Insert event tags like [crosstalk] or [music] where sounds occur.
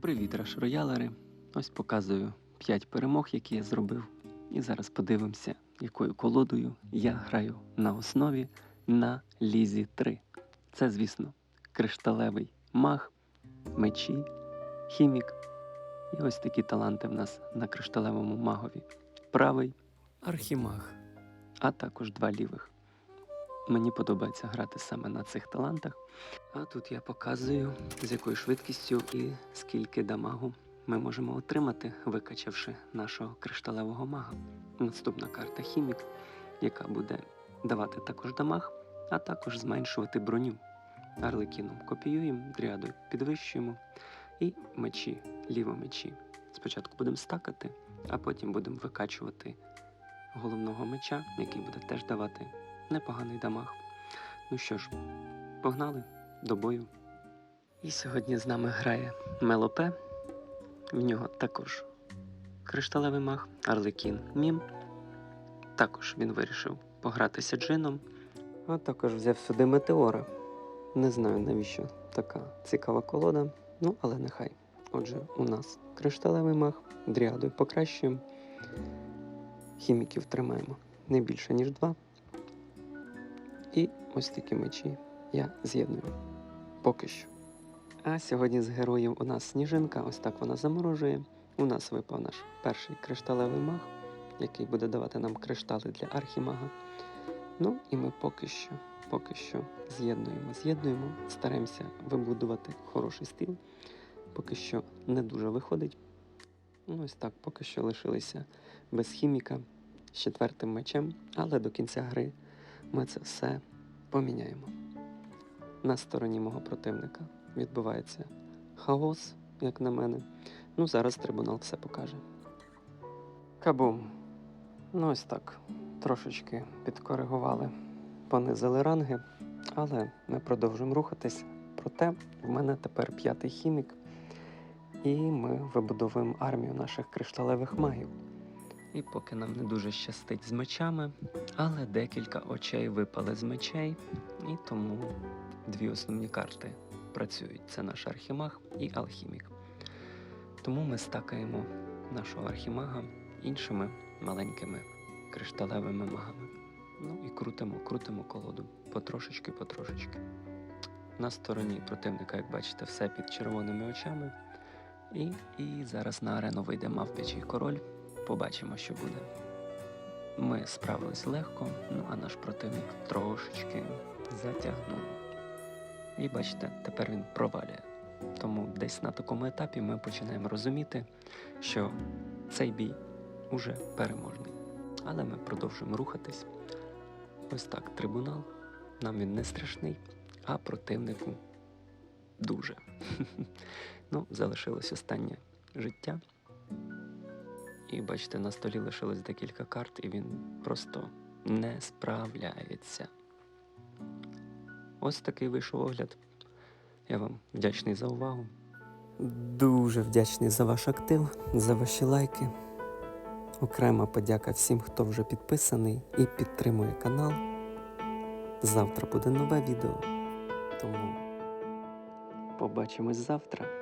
Привіт, раш-роялери! Ось показую 5 перемог, які я зробив. І зараз подивимося, якою колодою я граю на основі на лізі 3. Це, звісно, кришталевий маг, мечі, хімік. І ось такі таланти в нас на кришталевому магові. Правий архімаг, а також два лівих. Мені подобається грати саме на цих талантах. А тут я показую, з якою швидкістю і скільки дамагу ми можемо отримати, викачавши нашого кришталевого мага. Наступна карта Хімік, яка буде давати також дамаг, а також зменшувати броню. Арлекіном копіюємо, дріадою підвищуємо і мечі, лівомечі. Спочатку будемо стакати, а потім будемо викачувати головного меча, який буде теж давати непоганий дамаг. Ну що ж, погнали до бою. І сьогодні з нами грає Мелопе. В нього також кришталевий маг, Арлекін Мім. Також він вирішив погратися джином. А також взяв сюди метеора. Не знаю навіщо така цікава колода, ну але нехай. Отже, у нас кришталевий маг, дріадою покращуємо. Хіміків тримаємо не більше, ніж два. І ось такі мечі я з'єдную. Поки що. А сьогодні з героїв у нас сніжинка, ось так вона заморожує. У нас випав наш перший кришталевий маг, який буде давати нам криштали для архімага. Ну і ми поки що, поки що з'єднуємо, з'єднуємо, стараємося вибудувати хороший стіл. Поки що не дуже виходить. Ну, ось так, поки що лишилися без хіміка з четвертим мечем, але до кінця гри ми це все поміняємо. На стороні мого противника відбувається хаос, як на мене. Ну, зараз трибунал все покаже. Кабум. Ну, ось так. Трошечки підкоригували, понизили ранги, але ми продовжуємо рухатись. Проте в мене тепер п'ятий хімік, і ми вибудовуємо армію наших кришталевих магів. І поки нам не дуже щастить з мечами, але декілька очей випали з мечей, і тому дві основні карти працюють: це наш архімаг і алхімік. Тому ми стакаємо нашого архімага іншими маленькими кришталевими магами. Ну і крутимо, крутимо колоду потрошечки, потрошечки. На стороні противника, як бачите, все під червоними очами. І, і зараз на арену вийде мавпячий король. Побачимо, що буде. Ми справились легко, ну а наш противник трошечки затягнув. І бачите, тепер він провалює. Тому десь на такому етапі ми починаємо розуміти, що цей бій уже переможний. Але ми продовжуємо рухатись. Ось так, трибунал. Нам він не страшний, а противнику дуже. [laughs] ну, залишилось останнє життя. І бачите, на столі лишилось декілька карт, і він просто не справляється. Ось такий вийшов огляд. Я вам вдячний за увагу. Дуже вдячний за ваш актив, за ваші лайки. Окрема подяка всім, хто вже підписаний і підтримує канал. Завтра буде нове відео. Тому побачимось завтра.